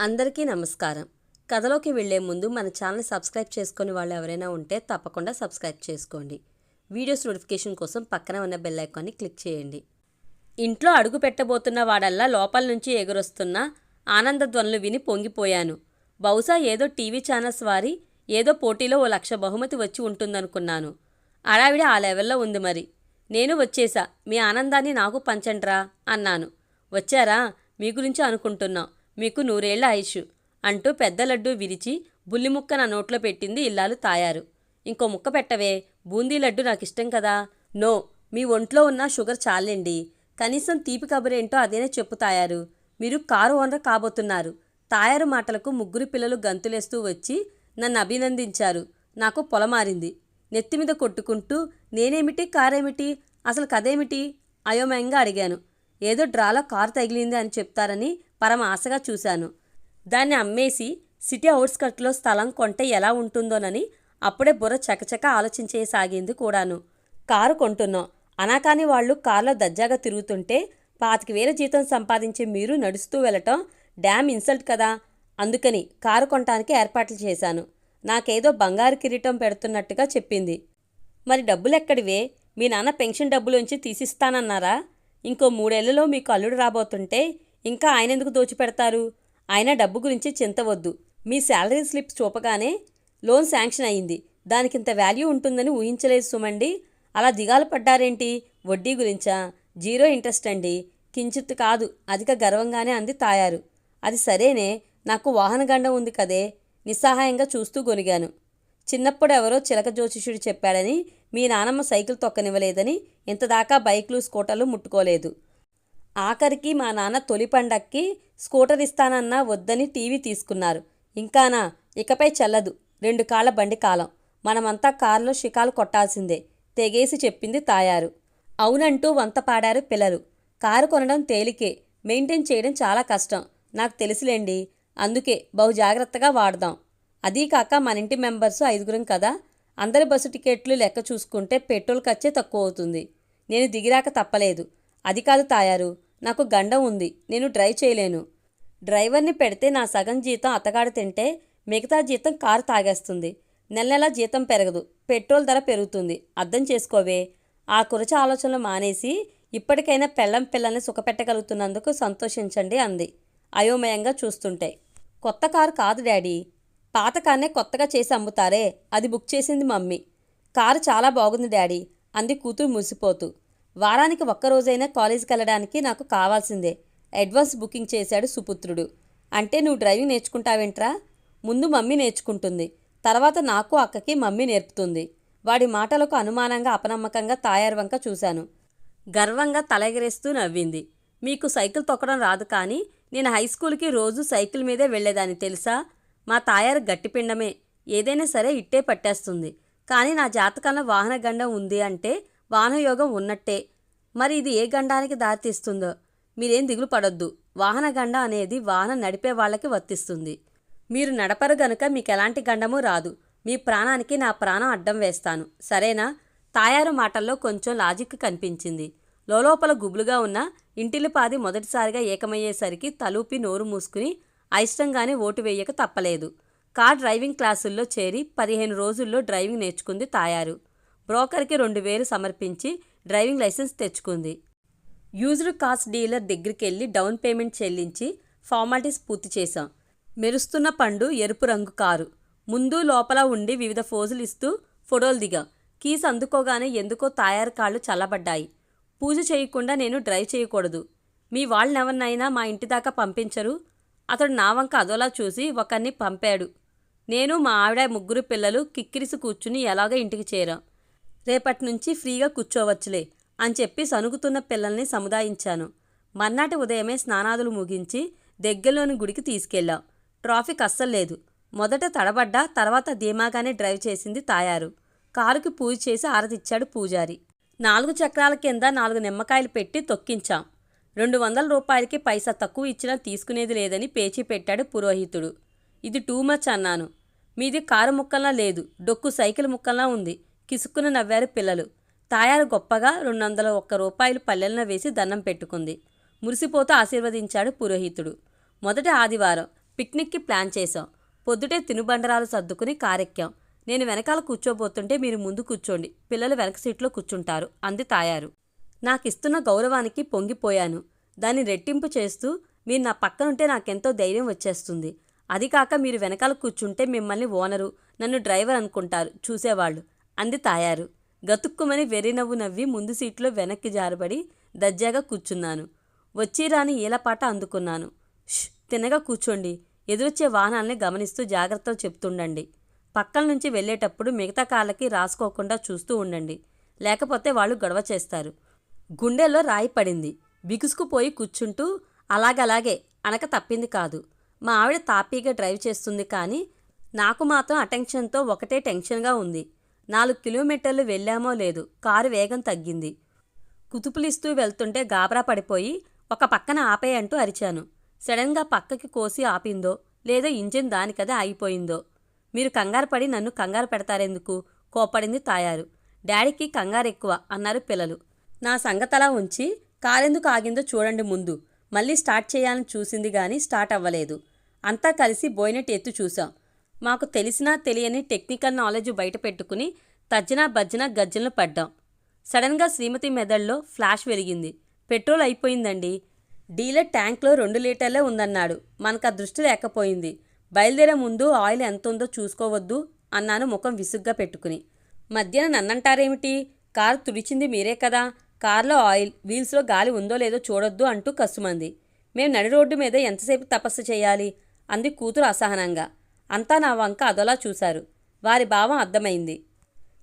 అందరికీ నమస్కారం. కథలోకి వెళ్ళే ముందు మన ఛానల్ సబ్స్క్రైబ్ చేసుకుని వాళ్ళు ఎవరైనా ఉంటే తప్పకుండా సబ్స్క్రైబ్ చేసుకోండి. వీడియోస్ నోటిఫికేషన్ కోసం పక్కన ఉన్న బెల్ ఐకాన్ని క్లిక్ చేయండి. ఇంట్లో అడుగు పెట్టబోతున్న వాడల్లా లోపల నుంచి ఎగురొస్తున్న ఆనంద ధ్వనులు విని పొంగిపోయాను. బహుశా ఏదో టీవీ ఛానల్స్ వారి ఏదో పోటీలో ఓ లక్ష బహుమతి వచ్చి ఉంటుందనుకున్నాను. అడావిడ ఆ లెవెల్లో ఉంది మరి. నేను వచ్చేసా. మీ ఆనందాన్ని నాకు పంచండ్రా? అన్నాను. వచ్చారా? మీ గురించి అనుకుంటున్నాం. మీకు నూరేళ్ళ ఆయుష్ అంటూ పెద్ద లడ్డు విరిచి బుల్లి ముక్క నా నోట్లో పెట్టింది ఇల్లాలు తాయారు. ఇంకో ముక్క పెట్టవే బూందీ లడ్డు నాకు ఇష్టం కదా. నో మీ ఒంట్లో ఉన్న షుగర్ చాలండి. కనీసం తీపి కబురేంటో అదేనే చెప్పు తాయారు. మీరు కారు ఓనర్ కాబోతున్నారు. తాయారు మాటలకు ముగ్గురు పిల్లలు గంతులేస్తూ వచ్చి నన్ను అభినందించారు. నాకు పొలమారింది. నెత్తిమీద కొట్టుకుంటూ నేనేమిటి కారేమిటి అసలు కదేమిటి అయోమయంగా అడిగాను. ఏదో డ్రాలో కారు తగిలింది అని చెప్తారని పరమ ఆశగా చూశాను. దాన్ని అమ్మేసి సిటీ అవుట్స్కట్లో స్థలం కొంటే ఎలా ఉంటుందోనని అప్పుడే బుర్ర చకచక ఆలోచించేసాగింది కూడాను. కారు కొంటున్నాం. అనాకాని వాళ్ళు కారులో దజ్జాగా తిరుగుతుంటే పాతిక వేల జీతం సంపాదించే మీరు నడుస్తూ వెళ్ళటం డ్యామ్ ఇన్సల్ట్ కదా. అందుకని కారు కొనటానికి ఏర్పాట్లు చేశాను. నాకేదో బంగారు కిరీటం పెడుతున్నట్టుగా చెప్పింది. మరి డబ్బులెక్కడివే? మీ నాన్న పెన్షన్ డబ్బులోంచి తీసిస్తానన్నారా? ఇంకో మూడేళ్ళలో మీకు అల్లుడు రాబోతుంటే ఇంకా ఆయన ఎందుకు దోచిపెడతారు? ఆయన డబ్బు గురించి చింతవద్దు. మీ శాలరీ స్లిప్ చూపగానే లోన్ శాంక్షన్ అయింది. దానికింత వాల్యూ ఉంటుందని ఊహించలేదు సుమండి. అలా దిగాలు పడ్డారేంటి? వడ్డీ గురించా? జీరో ఇంట్రెస్ట్ అండి. కించిత్ కాదు. అధిక గర్వంగానే అంది తాయారు. అది సరేనే. నాకు వాహనగండం ఉంది కదే. నిస్సహాయంగా చూస్తూ గొనిగాను. చిన్నప్పుడు ఎవరో చిలక జ్యోతిషుడు చెప్పాడని మీ నానమ్మ సైకిల్ తొక్కనివ్వలేదని ఇంతదాకా బైక్లు స్కూటర్లు ముట్టుకోలేదు. ఆఖరికి మా నాన్న తొలి పండక్కి స్కూటర్ ఇస్తానన్నా వద్దని టీవీ తీసుకున్నారు. ఇంకానా ఇకపై చల్లదు. రెండు కాళ్ళ బండి కాలం. మనమంతా కారులో షికాలు కొట్టాల్సిందే. తెగేసి చెప్పింది తాయారు. అవునంటూ వంత పాడారు పిల్లలు. కారు కొనడం తేలికే. మెయింటైన్ చేయడం చాలా కష్టం. నాకు తెలుసులేండి. అందుకే బహు జాగ్రత్తగా వాడదాం. అదీ కాక మన ఇంటి మెంబర్స్ ఐదుగురం కదా. అందరి బస్సు టికెట్లు లెక్క చూసుకుంటే పెట్రోల్ ఖర్చే తక్కువ అవుతుంది. నేను దిగిరాక తప్పలేదు. అది కాదు తాయారు నాకు గండం ఉంది. నేను డ్రైవ్ చేయలేను. డ్రైవర్ని పెడితే నా సగం జీతం అతగాడు తింటే మిగతా జీతం కారు తాగేస్తుంది. నెల నెల జీతం పెరగదు. పెట్రోల్ ధర పెరుగుతుంది. అర్థం చేసుకోవే. ఆ కురచ ఆలోచనలు మానేసి ఇప్పటికైనా పెళ్ళం పిల్లల్ని సుఖపెట్టగలుగుతున్నందుకు సంతోషించండి అంది. అయోమయంగా చూస్తుంటే. కొత్త కారు కాదు డాడీ. పాత కార్నే కొత్తగా చేసి అమ్ముతారే అది బుక్ చేసింది మమ్మీ. కారు చాలా బాగుంది డాడీ అంది కూతురు మురిసిపోతూ. వారానికి ఒక్కరోజైనా కాలేజీకి వెళ్ళడానికి నాకు కావాల్సిందే అడ్వాన్స్ బుకింగ్ చేశాడు సుపుత్రుడు. అంటే నువ్వు డ్రైవింగ్ నేర్చుకుంటావేంట్రా? ముందు మమ్మీ నేర్చుకుంటుంది తర్వాత నాకు అక్కకి మమ్మీ నేర్పుతుంది. వాడి మాటలకు అనుమానంగా అపనమ్మకంగా తాయారు వంక చూశాను. గర్వంగా తలెగరేస్తూ నవ్వింది. మీకు సైకిల్ తొక్కడం రాదు కానీ నేను హై స్కూల్కి రోజు సైకిల్ మీదే వెళ్ళేదాన్ని తెలుసా? మా తాయారు గట్టిపిండమే. ఏదైనా సరే ఇట్టే పట్టేస్తుంది. కానీ నా జాతకంలో వాహన గండం ఉంది అంటే వాహనయోగం ఉన్నట్టే. మరి ఇది ఏ గండానికి దారితీస్తుందో? మీరేం దిగులు పడొద్దు. వాహన గండం అనేది వాహనం నడిపే వాళ్ళకి వర్తిస్తుంది. మీరు నడపరు గనుక మీకు ఎలాంటి గండమూ రాదు. మీ ప్రాణానికి నా ప్రాణం అడ్డం వేస్తాను. సరేనా? తాయారు మాటల్లో కొంచెం లాజిక్ కనిపించింది. లోలోపల గుబులుగా ఉన్న ఇంటిలిపాది మొదటిసారిగా ఏకమయ్యేసరికి తలూపి నోరు మూసుకుని అయిష్టంగానే ఓటు వేయక తప్పలేదు. కార్ డ్రైవింగ్ క్లాసుల్లో చేరి పదిహేను రోజుల్లో డ్రైవింగ్ నేర్చుకుంది తాయారు. బ్రోకర్కి రెండు వేలు సమర్పించి డ్రైవింగ్ లైసెన్స్ తెచ్చుకుంది. యూజ్డ్ కార్స్ డీలర్ దగ్గరికి వెళ్ళి డౌన్ పేమెంట్ చెల్లించి ఫార్మాలిటీస్ పూర్తి చేశాం. మెరుస్తున్న పండు ఎరుపు రంగు కారు. ముందు లోపల ఉండి వివిధ ఫోజులు ఇస్తూ ఫోటోలు దిగా. కీస్ అందుకోగానే ఎందుకో తాయారు కాళ్ళు చల్లబడ్డాయి. పూజ చేయకుండా నేను డ్రైవ్ చేయకూడదు. మీ వాళ్ళనెవరినైనా మా ఇంటి దాకా పంపించరు. అతడు నా వంక అదోలా చూసి ఒకరిని పంపాడు. నేను మా ఆవిడ ముగ్గురు పిల్లలు కిక్కిరిసి కూర్చుని ఎలాగో ఇంటికి చేరాం. రేపటి నుంచి ఫ్రీగా కూర్చోవచ్చులే అని చెప్పి సనుగుతున్న పిల్లల్ని సముదాయించాను. మర్నాటి ఉదయమే స్నానాదులు ముగించి దగ్గరలోని గుడికి తీసుకెళ్ళాం. ట్రాఫిక్ అస్సలు లేదు. మొదట తడబడ్డా తర్వాత ధీమాగానే డ్రైవ్ చేసింది తాయారు. కారుకి పూజ చేసి ఆరతిచ్చాడు పూజారి. నాలుగు చక్రాల కింద నాలుగు నిమ్మకాయలు పెట్టి తొక్కించాం. రెండు వందల రూపాయలకి పైసా తక్కువ ఇచ్చినా తీసుకునేది లేదని పేచీ పెట్టాడు పురోహితుడు. ఇది టూ మచ్ అన్నాను. మీది కారు ముక్కల్లా లేదు. డొక్కు సైకిల్ ముక్కల్లా ఉంది. కిసుక్కున నవ్వారు పిల్లలు. తాయారు గొప్పగా రెండు వందల ఒక్క రూపాయలు పల్లెలన వేసి దండం పెట్టుకుంది. మురిసిపోతూ ఆశీర్వదించాడు పురోహితుడు. మొదటి ఆదివారం పిక్నిక్కి ప్లాన్ చేశాం. పొద్దుటే తినుబండరాలు సర్దుకుని కారెక్కాం. నేను వెనకాల కూర్చోబోతుంటే మీరు ముందు కూర్చోండి. పిల్లలు వెనక సీట్లో కూర్చుంటారు. అంది తాయారు. నాకిస్తున్న గౌరవానికి పొంగిపోయాను. దాన్ని రెట్టింపు చేస్తూ మీరు నా పక్కనుంటే నాకెంతో ధైర్యం వచ్చేస్తుంది. అది కాక మీరు వెనకాల కూర్చుంటే మిమ్మల్ని ఓనరు నన్ను డ్రైవర్ అనుకుంటారు చూసేవాళ్ళు. అంది తాయారు. గతుక్కుమని వెర్రి నవ్వు నవ్వి ముందు సీట్లో వెనక్కి జారబడి దజ్జాగా కూర్చున్నాను. వచ్చిరాని ఈలపాట అందుకున్నాను. ష్ తినగా కూర్చోండి. ఎదురొచ్చే వాహనాల్ని గమనిస్తూ జాగ్రత్తలు చెప్తుండండి. పక్కల నుంచి వెళ్ళేటప్పుడు మిగతా కాళ్ళకి రాసుకోకుండా చూస్తూ ఉండండి. లేకపోతే వాళ్ళు గొడవ చేస్తారు. గుండెల్లో రాయి పడింది. బిగుసుకుపోయి కూర్చుంటూ అలాగలాగే అనక తప్పింది కాదు. మా ఆవిడ తాపీగా డ్రైవ్ చేస్తుంది కానీ నాకు మాత్రం అటెన్షన్తో ఒకటే టెన్షన్గా ఉంది. నాలుగు కిలోమీటర్లు వెళ్ళామో లేదు కారు వేగం తగ్గింది. కుతుపులిస్తూ వెళ్తుంటే గాబరా పడిపోయి ఒక పక్కన ఆపే అంటూ అరిచాను. సడన్గా పక్కకి కోసి ఆపిందో లేదో ఇంజిన్ దానికదే ఆగిపోయిందో. మీరు కంగారు పడి నన్ను కంగారు పెడతారెందుకు? కోపడింది తాయారు. డాడీకి కంగారు ఎక్కువ అన్నారు పిల్లలు. నా సంగతలా ఉంచి కాలెందుకు ఆగిందో చూడండి ముందు. మళ్ళీ స్టార్ట్ చేయాలని చూసింది కానీ స్టార్ట్ అవ్వలేదు. అంతా కలిసి బోయినట్టు ఎత్తు చూసాం మాకు తెలిసినా తెలియని టెక్నికల్ నాలెడ్జ్ బయట పెట్టుకుని తజ్జనా బజ్జనా గజ్జలను పడ్డాం. సడన్గా శ్రీమతి మెదడులో ఫ్లాష్ వెలిగింది. పెట్రోల్ అయిపోయిందండి. డీలర్ ట్యాంక్లో రెండు లీటర్లే ఉందన్నాడు. మనకు ఆ దృష్టి లేకపోయింది. బయలుదేరే ముందు ఆయిల్ ఎంత ఉందో చూసుకోవద్దు అన్నాను ముఖం విసుగ్గా పెట్టుకుని. మధ్యన నన్నంటారేమిటి? కారు తుడిచింది మీరే కదా. కార్లో ఆయిల్ వీల్స్లో గాలి ఉందో లేదో చూడొద్దు అంటూ కసుమంది. మేము నడి రోడ్డు మీద ఎంతసేపు తపస్సు చేయాలి? అంది కూతురు అసహనంగా. అంతా నా వంక అదోలా చూశారు. వారి భావం అర్థమైంది.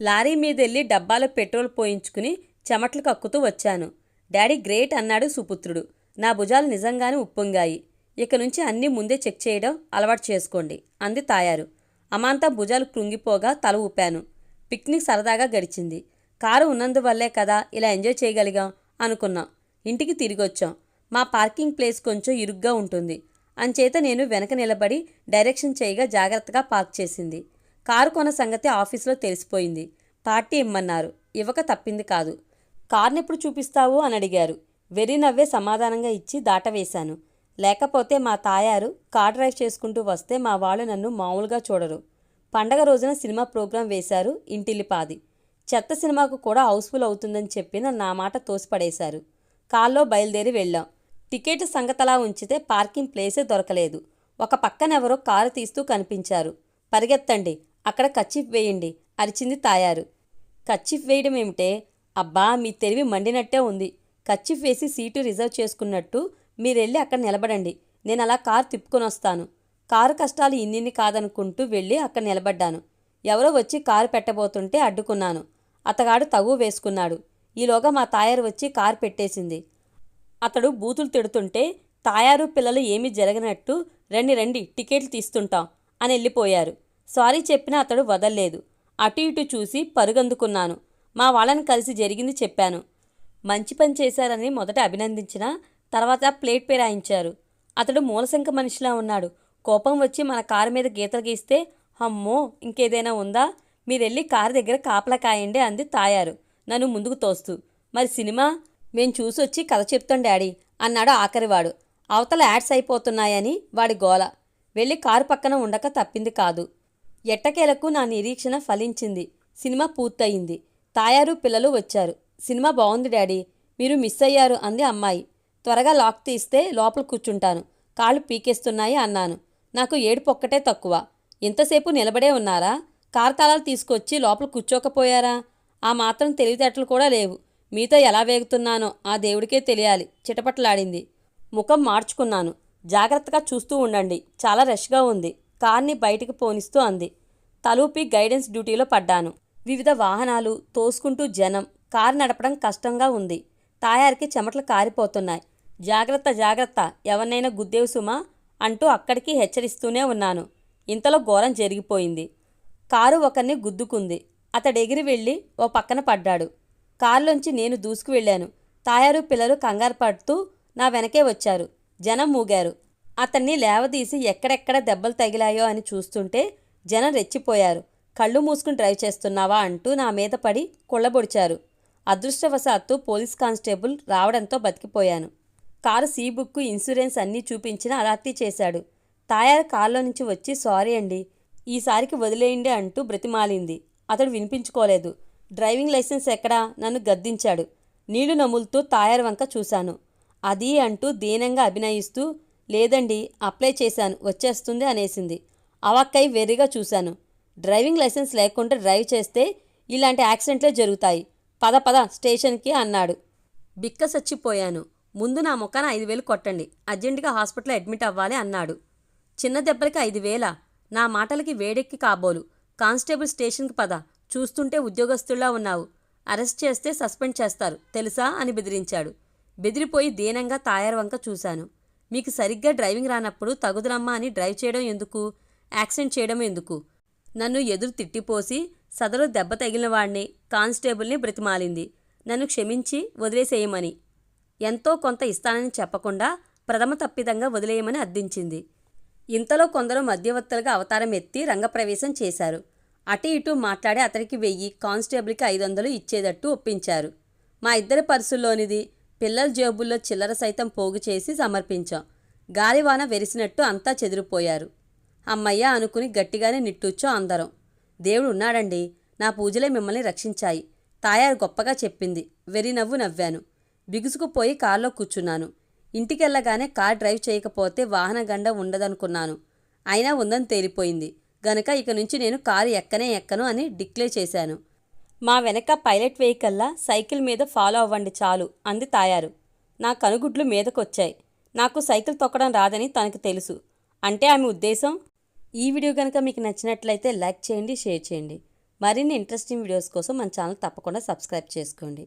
లారీ మీదెళ్ళి డబ్బాలో పెట్రోల్ పోయించుకుని చెమట్లు కక్కుతూ వచ్చాను. డాడీ గ్రేట్ అన్నాడు సుపుత్రుడు. నా భుజాలు నిజంగానే ఉప్పొంగాయి. ఇక నుంచి అన్నీ ముందే చెక్ చేయడం అలవాటు చేసుకోండి అంది తాయారు. అమాంతా భుజాలు కృంగిపోగా తల ఊపాను. పిక్నిక్ సరదాగా గడిచింది. కారు ఉన్నందువల్లే కదా ఇలా ఎంజాయ్ చేయగలిగాం అనుకున్నాం. ఇంటికి తిరిగొచ్చాం. మా పార్కింగ్ ప్లేస్ కొంచెం ఇరుగ్గా ఉంటుంది. అంచేత నేను వెనక నిలబడి డైరెక్షన్ చేయగా జాగ్రత్తగా పార్క్ చేసింది. కారు కొన్న సంగతి ఆఫీస్లో తెలిసిపోయింది. పార్టీ ఇమ్మన్నారు. ఇవ్వక తప్పింది కాదు. కార్నెప్పుడు చూపిస్తావు? అని అడిగారు. వెర్రి నవ్వే సమాధానంగా ఇచ్చి దాటవేశాను. లేకపోతే మా తాయారు కార్ డ్రైవ్ చేసుకుంటూ వస్తే మా వాళ్ళు నన్ను మామూలుగా చూడరు. పండగ రోజున సినిమా ప్రోగ్రాం వేశారు ఇంటిల్లిపాది. చెత్త సినిమాకు కూడా హౌస్ఫుల్ అవుతుందని చెప్పిన నా మాట తోసిపడేశారు. కాల్లో బయలుదేరి వెళ్ళాం. టికెట్ సంగతలా ఉంచితే పార్కింగ్ ప్లేసే దొరకలేదు. ఒక పక్కనెవరో కారు తీస్తూ కనిపించారు. పరిగెత్తండి అక్కడ కచ్చిఫ్ వేయండి అరిచింది తాయారు. కచ్చిఫ్ వేయడం ఏమిటే? అబ్బా మీ తెలివి మండినట్టే ఉంది. కచ్చిఫ్ వేసి సీటు రిజర్వ్ చేసుకున్నట్టు మీరెళ్ళి అక్కడ నిలబడండి. నేను అలా కారు తిప్పుకొని వస్తాను. కారు కష్టాలు ఇన్నిన్ని కాదనుకుంటూ వెళ్ళి అక్కడ నిలబడ్డాను. ఎవరో వచ్చి కారు పెట్టబోతుంటే అడ్డుకున్నాను. అతగాడు తగు వేసుకున్నాడు. ఈలోగా మా తాయారు వచ్చి కారు పెట్టేసింది. అతడు బూతులు తిడుతుంటే తాయారు పిల్లలు ఏమీ జరగనట్టు రండి రండి టికెట్లు తీస్తుంటాం అని వెళ్ళిపోయారు సారీ చెప్పినా అతడు వదల్లేదు. అటు ఇటు చూసి పరుగందుకున్నాను. మా వాళ్ళని కలిసి జరిగింది చెప్పాను. మంచి పని చేశారని మొదట అభినందించిన తర్వాత ప్లేట్ పేరాయించారు. అతడు మూలశంక మనిషిలా ఉన్నాడు. కోపం వచ్చి మన కారు మీద గీతలు గీస్తే అమ్మో ఇంకేదైనా ఉందా? మీరెళ్ళి కారు దగ్గర కాపలా కాయండి అంది తాయారు. నన్ను ముందుకు తోస్తూ మరి సినిమా? మేం చూసొచ్చి కథ చెప్తాం డాడీ అన్నాడు ఆఖరివాడు. అవతల యాడ్స్ అయిపోతున్నాయని వాడి గోల. వెళ్ళి కారు పక్కన ఉండక తప్పింది కాదు. ఎట్టకేలకు నా నిరీక్షణ ఫలించింది. సినిమా పూర్తయింది. తాయారు పిల్లలు వచ్చారు. సినిమా బాగుంది డాడీ. మీరు మిస్ అయ్యారు అంది అమ్మాయి. త్వరగా లాక్ తీస్తే లోపల కూర్చుంటాను. కాళ్ళు పీకేస్తున్నాయి అన్నాను. నాకు ఏడుపు ఒక్కటే తక్కువ. ఇంతసేపు నిలబడే ఉన్నారా? కారు తాళాలు తీసుకొచ్చి లోపల కూర్చోకపోయారా? ఆ మాత్రం తెలివితేటలు కూడా లేవు. మీతో ఎలా వేగుతున్నానో ఆ దేవుడికే తెలియాలి చిటపటలాడింది. ముఖం మార్చుకున్నాను. జాగ్రత్తగా చూస్తూ ఉండండి. చాలా రష్గా ఉంది. కార్ని బయటికి పోనిస్తూ అంది. తలూపి గైడెన్స్ డ్యూటీలో పడ్డాను. వివిధ వాహనాలు తోసుకుంటూ జనం. కారు నడపడం కష్టంగా ఉంది. తాయారికి చెమటలు కారిపోతున్నాయి. జాగ్రత్త జాగ్రత్త. ఎవరినైనా గుద్దేవు సుమా అంటూ అక్కడికి హెచ్చరిస్తూనే ఉన్నాను. ఇంతలో ఘోరం జరిగిపోయింది. కారు ఒకరిని గుద్దుకుంది. అతడెగిరి వెళ్ళి ఓ పక్కన పడ్డాడు. కారులోంచి నేను దూసుకు వెళ్ళాను. తాయారు పిల్లలు కంగారు పడుతూ నా వెనకే వచ్చారు. జనం మూగారు. అతన్ని లేవదీసి ఎక్కడెక్కడ దెబ్బలు తగిలాయో అని చూస్తుంటే జనం రెచ్చిపోయారు. కళ్ళు మూసుకుని డ్రైవ్ చేస్తున్నావా అంటూ నా మీద పడి కుళ్ళబొడిచారు. అదృష్టవశాత్తు పోలీస్ కానిస్టేబుల్ రావడంతో బతికిపోయాను. కారు సీ బుక్ ఇన్సూరెన్స్ అన్నీ చూపించిన అలాంటి చేశాడు. తాయారు కారులో నుంచి వచ్చి సారీ అండి ఈసారికి వదిలేయండి అంటూ బ్రతిమాలింది. అతడు వినిపించుకోలేదు. డ్రైవింగ్ లైసెన్స్ ఎక్కడా? నన్ను గద్దించాడు. నీళ్ళు నములుతూ తాయారు వంక చూశాను. అది అంటూ దీనంగా అభినయిస్తూ లేదండి అప్లై చేశాను వచ్చేస్తుంది అనేసింది. అవక్కై వెర్రిగా చూశాను. డ్రైవింగ్ లైసెన్స్ లేకుండా డ్రైవ్ చేస్తే ఇలాంటి యాక్సిడెంట్లే జరుగుతాయి. పద పద స్టేషన్కి అన్నాడు. బిక్క సచ్చిపోయాను. ముందు నా ముఖాన ఐదు వేలు కొట్టండి. అర్జెంటుగా హాస్పిటల్లో అడ్మిట్ అవ్వాలి అన్నాడు. చిన్న దెబ్బలకి ఐదు వేలా? నా మాటలకి వేడెక్కి కాబోలు. కానిస్టేబుల్ స్టేషన్కి పద. చూస్తుంటే ఉద్యోగస్తుల్లా ఉన్నావు. అరెస్ట్ చేస్తే సస్పెండ్ చేస్తారు. తెలుసా? అని బెదిరించాడు. బెదిరిపోయి దీనంగా తాయారు వంక చూశాను. మీకు సరిగ్గా డ్రైవింగ్ రానప్పుడు తగుదురమ్మా అని డ్రైవ్ చేయడం ఎందుకు? యాక్సిడెంట్ చేయడం ఎందుకు? నన్ను ఎదురు తిట్టిపోసి సదరు దెబ్బ తగిలిన వాడిని కానిస్టేబుల్ని బ్రతిమాలింది. నన్ను క్షమించి వదిలేసేయమని. ఎంతో కొంత ఇస్తానని చెప్పకుండా ప్రథమ తప్పిదంగా వదిలేయమని అర్థించింది. ఇంతలో కొందరు మధ్యవర్తులుగా అవతారం ఎత్తి రంగప్రవేశం చేశారు. అటు ఇటు మాట్లాడి అతనికి వెయ్యి కానిస్టేబుల్కి ఐదు వందలు ఇచ్చేటట్టు ఒప్పించారు. మా ఇద్దరి పర్సుల్లోనిది పిల్లల జేబుల్లో చిల్లర సైతం పోగు చేసి సమర్పించాం. గాలివాన వెరిసినట్టు అంతా చెదిరిపోయారు. అమ్మయ్య అనుకుని గట్టిగానే నిట్టూర్చో అందరం. దేవుడు ఉన్నాడండి నా పూజలే మిమ్మల్ని రక్షించాయి. తాయారు గొప్పగా చెప్పింది. వెరి నవ్వు నవ్వాను. బిగుసుకుపోయి కారులో కూర్చున్నాను. ఇంటికెళ్ళగానే కార్ డ్రైవ్ చేయకపోతే వాహన గండ ఉండదనుకున్నాను. అయినా ఉందని తేలిపోయింది. గనుక ఇక నుంచి నేను కారు ఎక్కనే ఎక్కను అని డిక్లేర్ చేశాను. మా వెనక పైలట్ వెహికల్లా సైకిల్ మీద ఫాలో అవ్వండి చాలు అంది తాయారు. నా కనుగుడ్లు మీదకొచ్చాయి. నాకు సైకిల్ తొక్కడం రాదని తనకు తెలుసు. అంటే ఆమె ఉద్దేశం? ఈ వీడియో కనుక మీకు నచ్చినట్లయితే లైక్ చేయండి షేర్ చేయండి. మరిన్ని ఇంట్రెస్టింగ్ వీడియోస్ కోసం మన ఛానల్ తప్పకుండా సబ్స్క్రైబ్ చేసుకోండి.